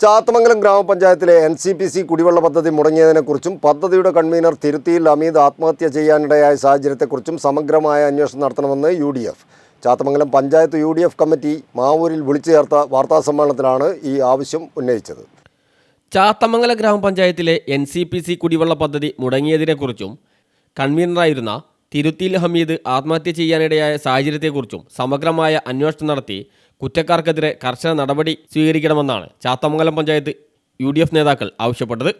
ചാത്തമംഗലം ഗ്രാമപഞ്ചായത്തിലെ N C P C കുടിവെള്ള പദ്ധതി മുടങ്ങിയതിനെക്കുറിച്ചും പദ്ധതിയുടെ കൺവീനർ തിരുത്തിയിൽ അമീദ് ആത്മഹത്യ ചെയ്യാനിടയായ സാഹചര്യത്തെക്കുറിച്ചും സമഗ്രമായ അന്വേഷണം നടത്തണമെന്ന് U D F. Chathamangalam panchayat U D F committee മാവൂരിൽ വിളിച്ചു ചേർത്ത വാർത്താസമ്മേളനത്തിലാണ് ഈ ആവശ്യം ഉന്നയിച്ചത്. ചാത്തമംഗല ഗ്രാമപഞ്ചായത്തിലെ എൻ സി പി സി കുടിവെള്ള പദ്ധതി മുടങ്ങിയതിനെക്കുറിച്ചും കൺവീനറായിരുന്ന തിരുത്തിയിൽ ഹമീദ് ആത്മഹത്യ ചെയ്യാനിടയായ സാഹചര്യത്തെക്കുറിച്ചും സമഗ്രമായ അന്വേഷണം നടത്തി കുറ്റക്കാർക്കെതിരെ കർശന നടപടി സ്വീകരിക്കണമെന്നാണ് Chathamangalam panchayat U D F നേതാക്കൾ ആവശ്യപ്പെട്ടത്.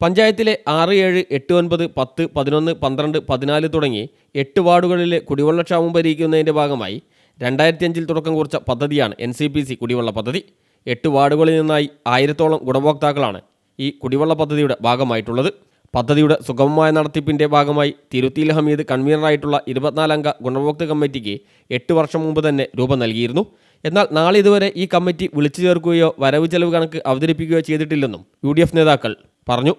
പഞ്ചായത്തിലെ ആറ് ഏഴ് എട്ട് ഒൻപത് പത്ത് പതിനൊന്ന് പന്ത്രണ്ട് പതിനാല് തുടങ്ങി എട്ട് വാർഡുകളിലെ കുടിവെള്ളക്ഷാമം പരിഹരിക്കുന്നതിന്റെ ഭാഗമായി രണ്ടായിരത്തി അഞ്ചിൽ തുടക്കം കുറിച്ച പദ്ധതിയാണ് എൻ സി പി സി കുടിവെള്ള പദ്ധതി. എട്ട് വാർഡുകളിൽ നിന്നായി ആയിരത്തോളം ഗുണഭോക്താക്കളാണ് ഈ കുടിവെള്ള പദ്ധതിയുടെ ഭാഗമായിട്ടുള്ളത്. പദ്ധതിയുടെ സുഗമമായ നടത്തിപ്പിന്റെ ഭാഗമായി തിരുത്തിയിൽ ഹമീദ് കൺവീനറായിട്ടുള്ള ഇരുപത്തിനാലംഗ ഗുണഭോക്തൃ കമ്മിറ്റിക്ക് എട്ട് വർഷം മുമ്പ് തന്നെ രൂപം നൽകിയിരുന്നു. എന്നാൽ നാളെ ഇതുവരെ ഈ കമ്മിറ്റി വിളിച്ചു ചേർക്കുകയോ വരവ് ചെലവ് കണക്ക് അവതരിപ്പിക്കുകയോ ചെയ്തിട്ടില്ലെന്നും യു ഡി എഫ് നേതാക്കൾ പറഞ്ഞു.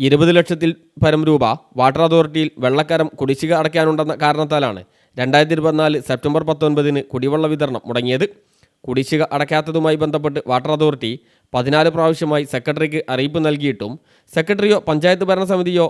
ഇരുപത് ലക്ഷത്തിൽ പരം രൂപ വാട്ടർ അതോറിറ്റിയിൽ വെള്ളക്കരം കുടിശ്ശിക അടയ്ക്കാനുണ്ടെന്ന കാരണത്താലാണ് രണ്ടായിരത്തി ഇരുപത്തിനാല് സെപ്റ്റംബർ പത്തൊൻപതിന് കുടിവെള്ള വിതരണം മുടങ്ങിയത്. കുടിശ്ശിക അടയ്ക്കാത്തതുമായി ബന്ധപ്പെട്ട് വാട്ടർ അതോറിറ്റി പതിനാല് പ്രാവശ്യമായി സെക്രട്ടറിക്ക് അറിയിപ്പ് നൽകിയിട്ടും സെക്രട്ടറിയോ പഞ്ചായത്ത് ഭരണസമിതിയോ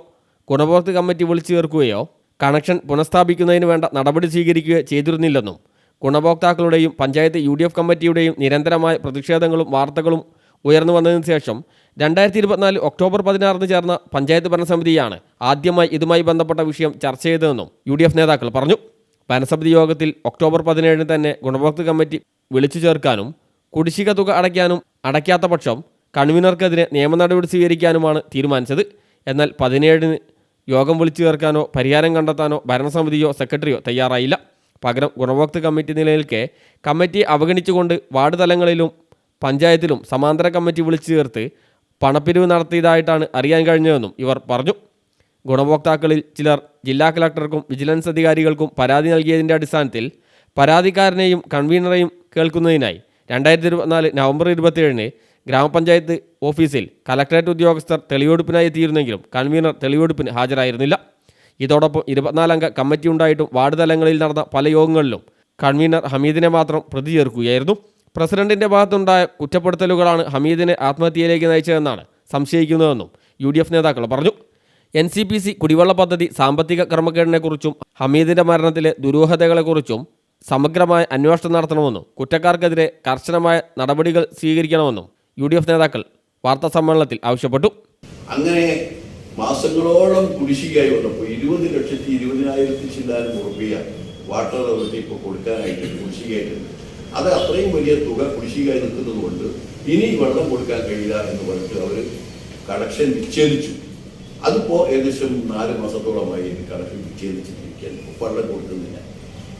ഗുണഭോക്തൃ കമ്മിറ്റി വിളിച്ചു ചേർക്കുകയോ കണക്ഷൻ പുനഃസ്ഥാപിക്കുന്നതിന് വേണ്ട നടപടി സ്വീകരിക്കുകയോ ചെയ്തിരുന്നില്ലെന്നും ഗുണഭോക്താക്കളുടെയും പഞ്ചായത്ത് യു ഡി എഫ് കമ്മിറ്റിയുടെയും നിരന്തരമായ പ്രതിഷേധങ്ങളും വാർത്തകളും ഉയർന്നു വന്നതിന് ശേഷം രണ്ടായിരത്തി ഇരുപത്തിനാല് ഒക്ടോബർ പതിനാറിന് ചേർന്ന പഞ്ചായത്ത് ഭരണസമിതിയാണ് ആദ്യമായി ഇതുമായി ബന്ധപ്പെട്ട വിഷയം ചർച്ച ചെയ്തതെന്നും യു നേതാക്കൾ പറഞ്ഞു. ഭരണസമിതി യോഗത്തിൽ ഒക്ടോബർ പതിനേഴിന് തന്നെ ഗുണഭോക്തൃ കമ്മിറ്റി വിളിച്ചു ചേർക്കാനും കുടിശ്ശിക തുക അടയ്ക്കാനും അടയ്ക്കാത്ത പക്ഷം കൺവീനർക്കെതിരെ നിയമ നടപടി സ്വീകരിക്കാനുമാണ് തീരുമാനിച്ചത്. എന്നാൽ പതിനേഴിന് യോഗം വിളിച്ചു ചേർക്കാനോ പരിഹാരം കണ്ടെത്താനോ ഭരണസമിതിയോ സെക്രട്ടറിയോ തയ്യാറായില്ല. പകരം ഗുണഭോക്തൃ കമ്മിറ്റി നിലയിൽക്കെ കമ്മിറ്റി അവഗണിച്ചുകൊണ്ട് വാർഡ് തലങ്ങളിലും പഞ്ചായത്തിലും സമാന്തര കമ്മിറ്റി വിളിച്ചു ചേർത്ത് പണപ്പിരിവ് നടത്തിയതായിട്ടാണ് അറിയാൻ കഴിഞ്ഞതെന്നും ഇവർ പറഞ്ഞു. ഗുണഭോക്താക്കളിൽ ചിലർ ജില്ലാ കളക്ടർക്കും വിജിലൻസ് അധികാരികൾക്കും പരാതി നൽകിയതിന്റെ അടിസ്ഥാനത്തിൽ പരാതിക്കാരനെയും കൺവീനറെയും കേൾക്കുന്നതിനായി രണ്ടായിരത്തി ഇരുപത്തിനാല് നവംബർ ഇരുപത്തിയേഴിന് ഗ്രാമപഞ്ചായത്ത് ഓഫീസിൽ കലക്ടറേറ്റ് ഉദ്യോഗസ്ഥർ തെളിവെടുപ്പിനായി എത്തിയിരുന്നെങ്കിലും കൺവീനർ തെളിവെടുപ്പിന് ഹാജരായിരുന്നില്ല. ഇതോടൊപ്പം ഇരുപത്തിനാലംഗ കമ്മിറ്റി ഉണ്ടായിട്ടും വാർഡ് തലങ്ങളിൽ നടന്ന പല യോഗങ്ങളിലും കൺവീനർ ഹമീദിനെ മാത്രം പ്രതി ചേർക്കുകയായിരുന്നു. പ്രസിഡന്റിന്റെ ഭാഗത്തുണ്ടായ കുറ്റപ്പെടുത്തലുകളാണ് ഹമീദിനെ ആത്മഹത്യയിലേക്ക് നയിച്ചതെന്നാണ് സംശയിക്കുന്നതെന്നും യു ഡി എഫ് നേതാക്കൾ പറഞ്ഞു. എൻ സി പി സി കുടിവെള്ള പദ്ധതി സാമ്പത്തിക ക്രമക്കേടിനെക്കുറിച്ചും ഹമീദിന്റെ മരണത്തിലെ ദുരൂഹതകളെക്കുറിച്ചും സമഗ്രമായ അന്വേഷണം നടത്തണമെന്നും കുറ്റക്കാർക്കെതിരെ കർശനമായ നടപടികൾ സ്വീകരിക്കണമെന്നും യു ഡി എഫ് നേതാക്കൾ വാർത്താ സമ്മേളനത്തിൽ ആവശ്യപ്പെട്ടു. അങ്ങനെ മാസങ്ങളോളം കുടിശ്ശികയായി വന്നപ്പോൾ ഇരുപത് ലക്ഷത്തി ഇരുപതിനായിരത്തി ചില്ലാനും ഉറപ്പിയ വാട്ടർ അതോറിറ്റി ഇപ്പോൾ കൊടുക്കാനായിട്ടുണ്ട് കുടിശ്ശികയായിട്ടുണ്ട്. അത് അത്രയും വലിയ തുക കുടിശ്ശികയായി നിൽക്കുന്നത് കൊണ്ട് ഇനി വെള്ളം കൊടുക്കാൻ കഴിയില്ല എന്ന് പറഞ്ഞിട്ട് അവർ കണക്ഷൻ വിച്ഛേദിച്ചു. അതിപ്പോൾ ഏകദേശം നാല് മാസത്തോളമായി കണക്ഷൻ വിച്ഛേദിച്ചിട്ടിരിക്കുകയാണ് വെള്ളം കൊടുക്കുന്നില്ല.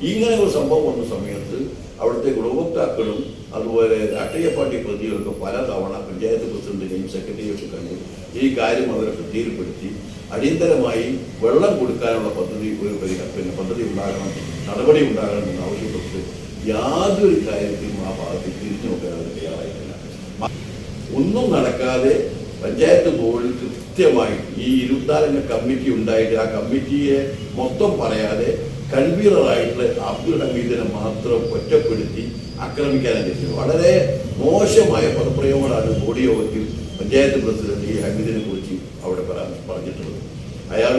ഇങ്ങനെ ഒരു സംഭവം വന്ന സമയത്ത് അവിടുത്തെ ഗുണഭോക്താക്കളും അതുപോലെ രാഷ്ട്രീയ പാർട്ടി പ്രതികളൊക്കെ പല തവണ പഞ്ചായത്ത് പ്രസിഡന്റിനെയും സെക്രട്ടറിയൊക്കെ കണ്ടു ഈ കാര്യം അവരെ ശ്രദ്ധയിൽപ്പെടുത്തി അടിയന്തരമായി വെള്ളം കൊടുക്കാനുള്ള പദ്ധതി ഒരു പിന്നെ പദ്ധതി ഉണ്ടാകണം നടപടി ഉണ്ടാകണം എന്ന് ആവശ്യപ്പെട്ട് യാതൊരു കാര്യത്തിലും ആ ഭാഗത്ത് തിരിഞ്ഞു അവർ തയ്യാറായിട്ടില്ല. ഒന്നും നടക്കാതെ പഞ്ചായത്ത് ബോർഡിൽ കൃത്യമായി ഈ ഇരുപത്തിനാലംഗ കമ്മിറ്റി ഉണ്ടായിട്ട് ആ കമ്മിറ്റിയെ മൊത്തം പറയാതെ കൺവീനറായിട്ടുള്ള അബ്ദുൾ ഹമീദിനെ മാത്രം ഒറ്റപ്പെടുത്തി ആക്രമിക്കാനും ചെയ്തത് വളരെ മോശമായ പദപ്രയോഗങ്ങളാണ് ബോഡി യോഗത്തിൽ പഞ്ചായത്ത് പ്രസിഡന്റ് ഈ ഹമീദിനെ കുറിച്ച് അവിടെ പറഞ്ഞിട്ടുള്ളത്. അയാൾ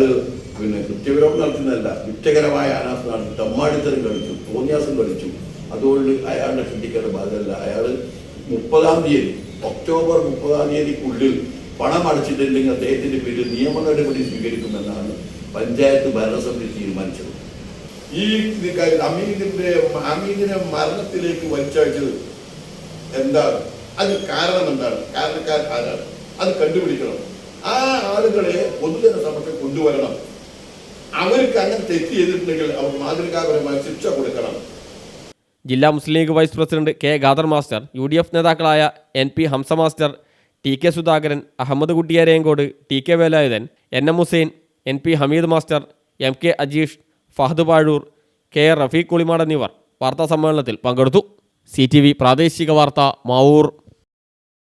പിന്നെ കൃത്യവിരോധം നടത്തുന്നതല്ല കുറ്റകരമായ അനാസ് നടത്തി തമ്മാടിത്തരം കളിച്ചു തോന്നിയാസം കളിച്ചു. അതുകൊണ്ട് അയാളുടെ ചിന്തിക്കേണ്ട ബാധ്യതല്ല അയാൾ മുപ്പതാം തീയതി ഒക്ടോബർ മുപ്പതാം തീയതിക്കുള്ളിൽ പണം അടച്ചിട്ടില്ലെങ്കിൽ അദ്ദേഹത്തിന്റെ പേരിൽ നിയമ നടപടി സ്വീകരിക്കുമെന്നാണ് പഞ്ചായത്ത് ഭരണസമിതി തീരുമാനിച്ചത്. ഈ അമീദിന്റെ അമീദിനെ മരണത്തിലേക്ക് വലിച്ചയച്ചത് എന്താണ്? അത് കാരണം എന്താണ്? കാരണക്കാർ ആരാണ്? അത് കണ്ടുപിടിക്കണം. ആ ആളുകളെ പൊതുജന സമക്ഷം കൊണ്ടുവരണം. അവർക്ക് അങ്ങനെ തെറ്റ് ചെയ്തിട്ടുണ്ടെങ്കിൽ അവർ മാതൃകാപരമായ ശിക്ഷ കൊടുക്കണം. ജില്ലാ Muslim League vice president K Khader master U D F നേതാക്കളായ N P Hamsa master T K Sudhakaran Ahammed Kuttiyarenkode T K Velayudhan N M Hussain N P Hameed master M K Ajeesh Fahad Pazhur K Rafeeq Kulimad എന്നിവർ വാർത്താ സമ്മേളനത്തിൽ പങ്കെടുത്തു. C പ്രാദേശിക വാർത്ത മാവൂർ.